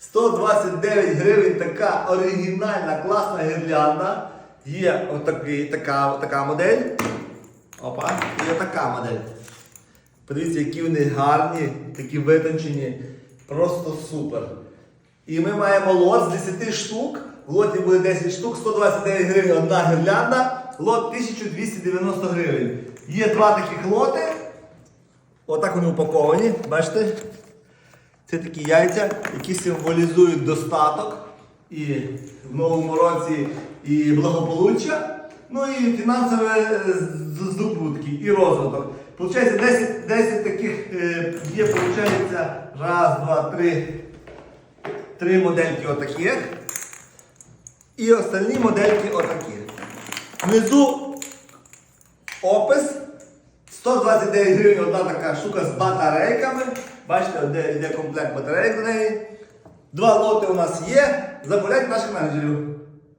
129 гривень така оригінальна, класна гірлянда. Є отакий, така, така модель. Опа, є така модель. Подивіться, які вони гарні, такі витончені. Просто супер. І ми маємо лот з 10 штук. В лоті буде 10 штук, 129 гривень одна гірлянда, лот 1290 гривень. Є два таких лоти. Отак вони упаковані, бачите? Це такі яйця, які символізують достаток і в новому році і благополуччя, ну і фінансові е, здобутки, і розвиток. Получається 10, 10 таких е, є, виходить, раз, два, три, три модельки отаких. І остальні модельки отакі. Внизу опис. 129 гривень одна така штука з батарейками. Бачите, де йде комплект батарейок до неї. Два лоти у нас є. Замовляйте наших менеджерів.